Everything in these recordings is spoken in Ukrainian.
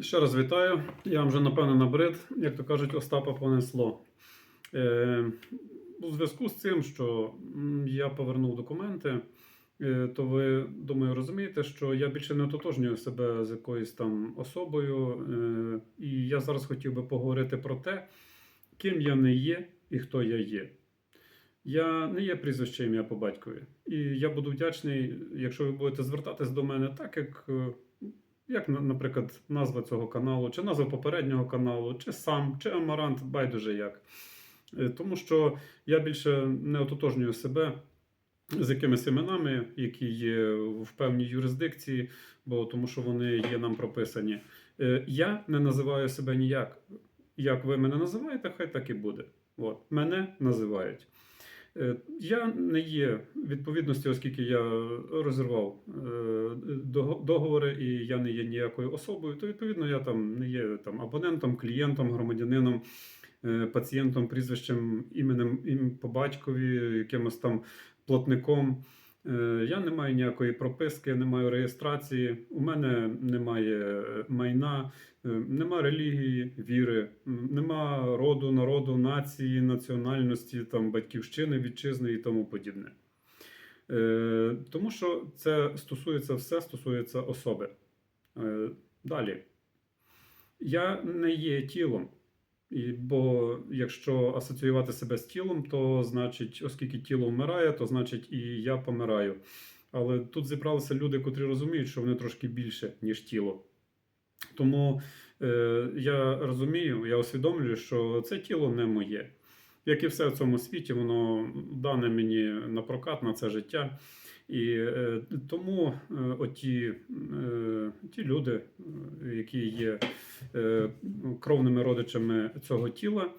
Ще раз вітаю. Я вам вже напевно набрид, як то кажуть, Остапа понесло. Е, у зв'язку з цим, що я повернув документи, е, то ви, думаю, розумієте, що я більше не ототожнюю себе з якоюсь там особою. Е, і я зараз хотів би поговорити про те, ким я не є і хто я є. Я не є прізвище ім'я по батькові. І я буду вдячний, якщо ви будете звертатись до мене так, як, е, як наприклад, назва цього каналу, чи назва попереднього каналу, чи сам, чи Амарант, байдуже як. Е, Тому що я більше не ототожнюю себе з якимись іменами, які є в певній юрисдикції, бо тому що вони є нам прописані. Е, Я не називаю себе ніяк. Як ви мене називаєте, хай так і буде. От, мене називають. Е, Я не є відповідності, оскільки я розірвав е, договори і я не є ніякою особою, то відповідно я там не є там абонентом, клієнтом, громадянином, е, пацієнтом, прізвищем, іменем ім по батькові, якимось там платником. Е, Я не маю ніякої прописки, не маю реєстрації. У мене немає е, майна, е, нема релігії, віри, нема роду, народу, нації, національності, там, батьківщини, вітчизни і тому подібне. Тому що це стосується все стосується особи. Далі. Я не є тілом. І, бо якщо асоціювати себе з тілом, то значить, оскільки тіло вмирає, то значить і я помираю. Але тут зібралися люди, котрі розуміють, що вони трошки більше, ніж тіло. Тому е, я розумію, я усвідомлюю, що це тіло не моє. Як і все в цьому світі, воно дане мені на прокат на це життя. І е, тому е, оті е, ті люди, які є кровними родичами цього тіла,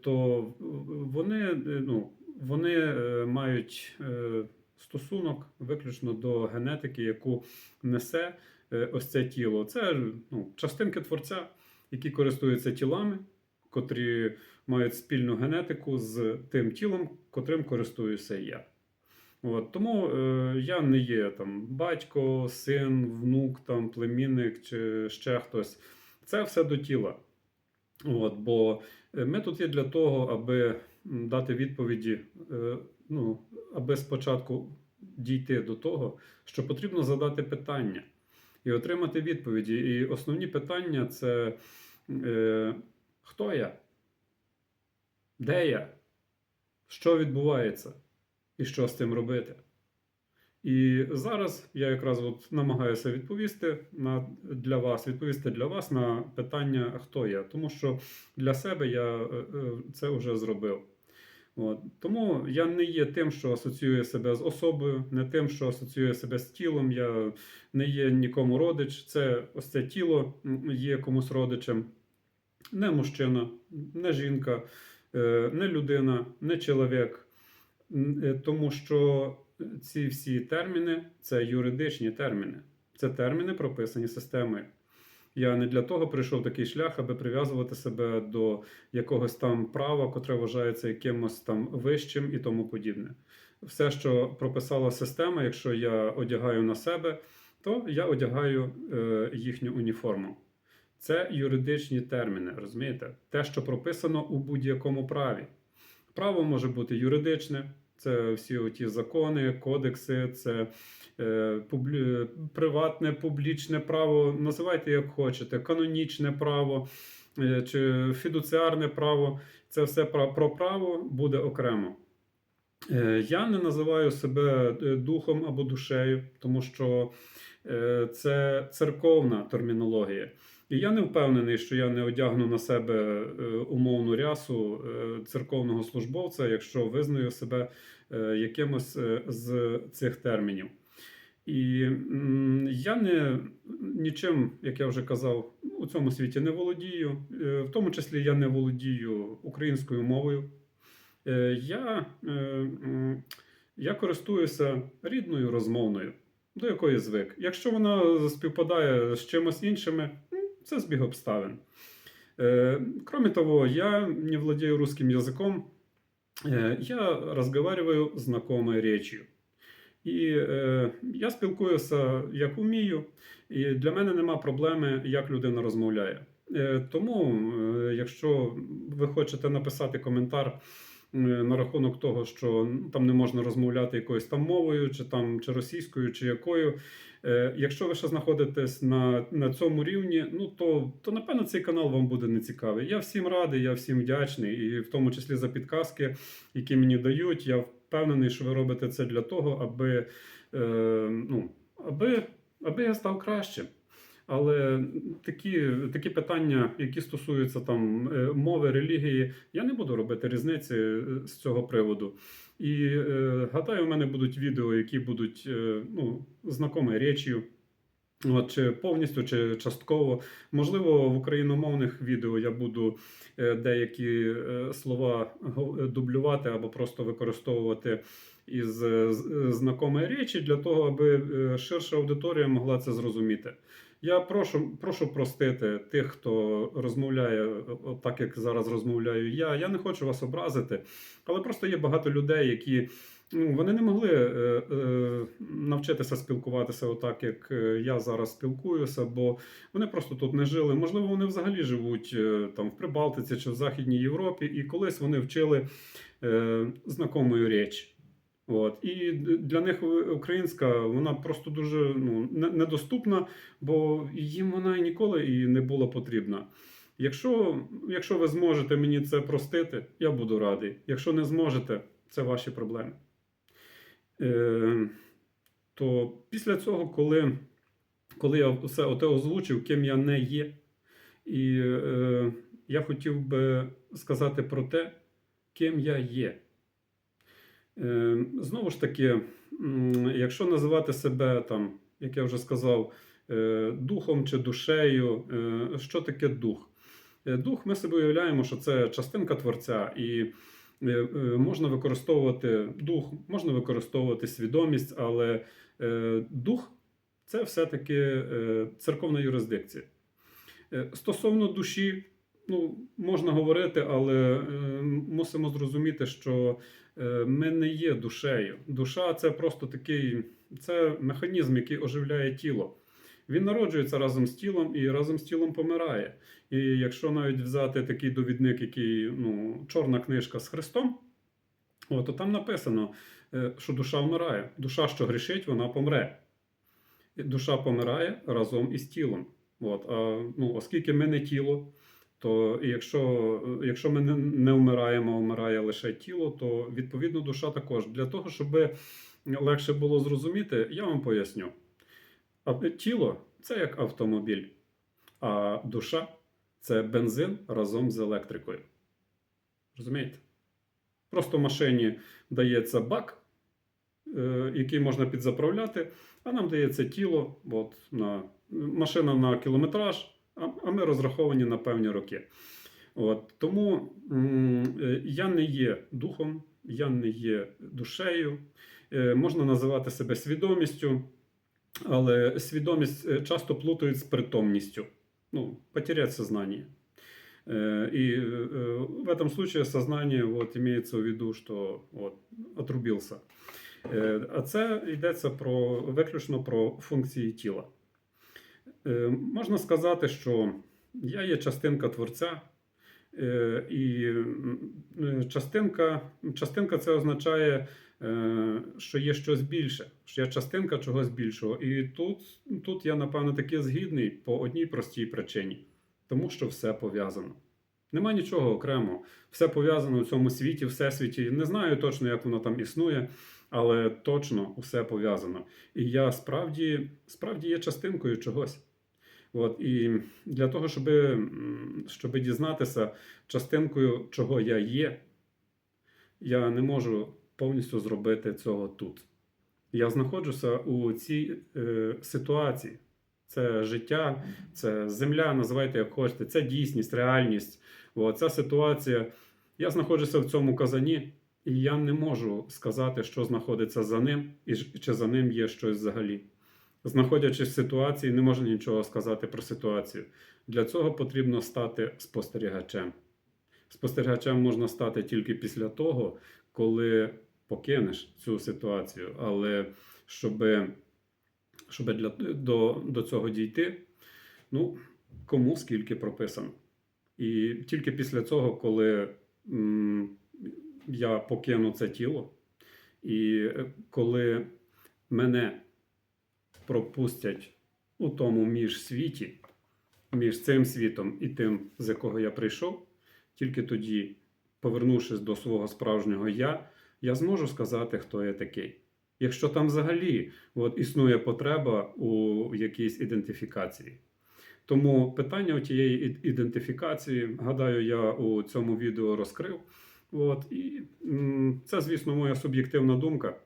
то вони, ну, вони мають стосунок виключно до генетики, яку несе ось це тіло. Це ну, частинки творця, які користуються тілами, котрі мають спільну генетику з тим тілом, котрим користуюся я. От, тому е, я не є там батько, син, внук, там, племінник чи ще хтось. Це все до тіла. От, бо е, ми тут є для того, аби дати відповіді, е, ну, аби спочатку дійти до того, що потрібно задати питання і отримати відповіді. І основні питання це е, хто я? Де я? Що відбувається? І що з цим робити? І зараз я якраз от намагаюся відповісти на, для вас, відповісти для вас на питання, хто я. Тому що для себе я е, е, це вже зробив. От. Тому я не є тим, що асоціює себе з особою, не тим, що асоціює себе з тілом. Я не є нікому родич. Це ось це тіло є комусь родичем. Не мужчина, не жінка, е, не людина, не чоловік. Е, Тому що ці всі терміни це юридичні терміни. Це терміни, прописані системою. Я не для того прийшов такий шлях, аби прив'язувати себе до якогось там права, котре вважається якимось там вищим і тому подібне. Все, що прописала система, якщо я одягаю на себе, то я одягаю е, їхню уніформу. Це юридичні терміни, розумієте? Те, що прописано у будь-якому праві. Право може бути юридичне, це всі ті закони, кодекси, це е, публі... приватне, публічне право, називайте як хочете, канонічне право е, чи фідуціарне право. Це все про, право буде окремо. Е, я не називаю себе е, духом або душею, тому що це церковна термінологія. І я не впевнений, що я не одягну на себе е, умовну рясу е, церковного службовця, якщо визнаю себе е, якимось е, з цих термінів. І я не нічим, як я вже казав, у цьому світі не володію. Е, В тому числі я не володію українською мовою. Е, Я, е, я користуюся рідною розмовною, до якої звик. Якщо вона співпадає з чимось іншими, це збіг обставин. Е, Кроме того, я не владею русским языком, Е, я разговариваю знакомой речью. І е, я спілкуюся як умію. І для мене нема проблеми, як людина розмовляє. Е, Тому, е, якщо ви хочете написати коментар на рахунок того, що там не можна розмовляти якоюсь там мовою, чи там чи російською, чи якою. е, Якщо ви ще знаходитесь на, на цьому рівні, ну то, то напевно цей канал вам буде нецікавий. Я всім радий, я всім вдячний, і в тому числі за підказки, які мені дають. Я впевнений, що ви робите це для того, аби, е, ну, аби, аби я став кращим. Але такі, такі питання, які стосуються там е, мови, релігії, я не буду робити різниці е, з цього приводу. І е, гадаю, в мене будуть відео, які будуть е, ну, знакомі речію. От, чи повністю, чи частково. Можливо, в україномовних відео я буду е, деякі слова дублювати або просто використовувати із знакомої речі для того, аби ширша аудиторія могла це зрозуміти. Я прошу, прошу простити тих, хто розмовляє е, так, як зараз розмовляю я. Я не хочу вас образити, але просто є багато людей, які ну, вони не могли е, е, навчитися спілкуватися отак, як е, я зараз спілкуюся, бо вони просто тут не жили. Можливо, вони взагалі живуть е, там в Прибалтиці чи в Західній Європі, і колись вони вчили е, знакомою річ. От. І для них е, українська вона просто дуже ну, недоступна, бо їм вона ніколи і не була потрібна. Якщо, якщо ви зможете мені це простити, я буду радий. Якщо не зможете, це ваші проблеми. Е, то після цього, коли, коли я все оте озвучив, ким я не є, і е, я хотів би сказати про те, ким я є. Е, знову ж таки, якщо називати себе там, як я вже сказав, е, духом чи душею, е, що таке дух? Е, Дух ми собі уявляємо, що це частинка творця, і можна використовувати дух, можна використовувати свідомість, але дух це все-таки церковна юрисдикція. Стосовно душі, ну, можна говорити, але мусимо зрозуміти, що ми не є душею. Душа це просто такий це механізм, який оживляє тіло. Він народжується разом з тілом і разом з тілом помирає. І якщо навіть взяти такий довідник, який ну, чорна книжка з Христом, о, то там написано, е, що душа вмирає. Душа, що грішить, вона помре. Душа помирає разом із тілом. От, а, ну, оскільки ми не тіло, то якщо, якщо ми не, вмираємо, вмирає лише тіло, то відповідно душа також. Для того, щоб легше було зрозуміти, я вам поясню. Тіло це як автомобіль, а душа це бензин разом з електрикою. Розумієте? Просто машині дається бак, е, який можна підзаправляти, а нам дається тіло, от, на, машина на кілометраж, а, а ми розраховані на певні роки. От, тому м, е, я не є духом, я не є душею, е, можна називати себе свідомістю, але свідомість е, часто плутають з притомністю. Ну, потерять сознание. Э, И э, в этом случае сознание вот, имеется в виду, що от, отрубився. Е, А це йдеться про, виключно про функції тіла. Е, Можна сказати, що я є частинка творця, е, і е, частинка, частинка це означає, що є щось більше, що я частинка чогось більшого. І тут, тут я, напевно, таки згідний по одній простій причині, тому що все пов'язано. Нема нічого окремо. Все пов'язано в цьому світі, всесвіті. Не знаю точно, як воно там існує, але точно все пов'язано. І я справді, справді є частинкою чогось. От, і для того, щоб, щоб дізнатися частинкою, чого я є, я не можу повністю зробити цього тут. Я знаходжуся у цій е, ситуації. Це життя, це земля, називайте як хочете, це дійсність, реальність. От, ця ситуація. Я знаходжуся в цьому казані, і я не можу сказати, що знаходиться за ним, і чи за ним є щось взагалі. Знаходячись в ситуації, не можу нічого сказати про ситуацію. Для цього потрібно стати спостерігачем. Спостерігачем можна стати тільки після того, коли покинеш цю ситуацію. Але щоб, щоб для, до, до цього дійти. Ну, кому скільки прописано. І тільки після цього, коли м, я покину це тіло, і е, коли мене пропустять у тому міжсвіті, між цим світом і тим, з якого я прийшов, тільки тоді, повернувшись до свого справжнього я, я зможу сказати, хто я такий. Якщо там взагалі от, існує потреба у якійсь ідентифікації. Тому питання тієї ідентифікації, гадаю, я у цьому відео розкрив. От, і м, це, звісно, моя суб'єктивна думка.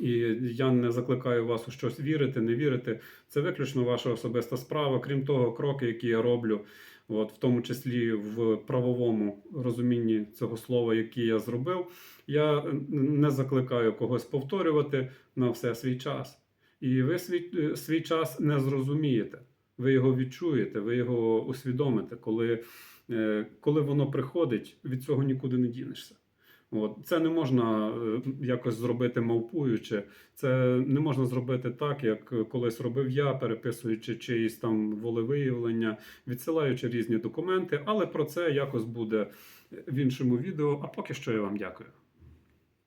І я не закликаю вас у щось вірити, не вірити. Це виключно ваша особиста справа. Крім того, кроки, які я роблю, от, в тому числі в правовому розумінні цього слова, які я зробив, я не закликаю когось повторювати на все свій час. І ви свій, е, свій час не зрозумієте. Ви його відчуєте, ви його усвідомите, коли, е, коли воно приходить, від цього нікуди не дінешся. От. Це не можна е, якось зробити мавпуючи. Це не можна зробити так, як колись робив я, переписуючи чиїсь там волевиявлення, відсилаючи різні документи, але про це якось буде в іншому відео. А поки що я вам дякую.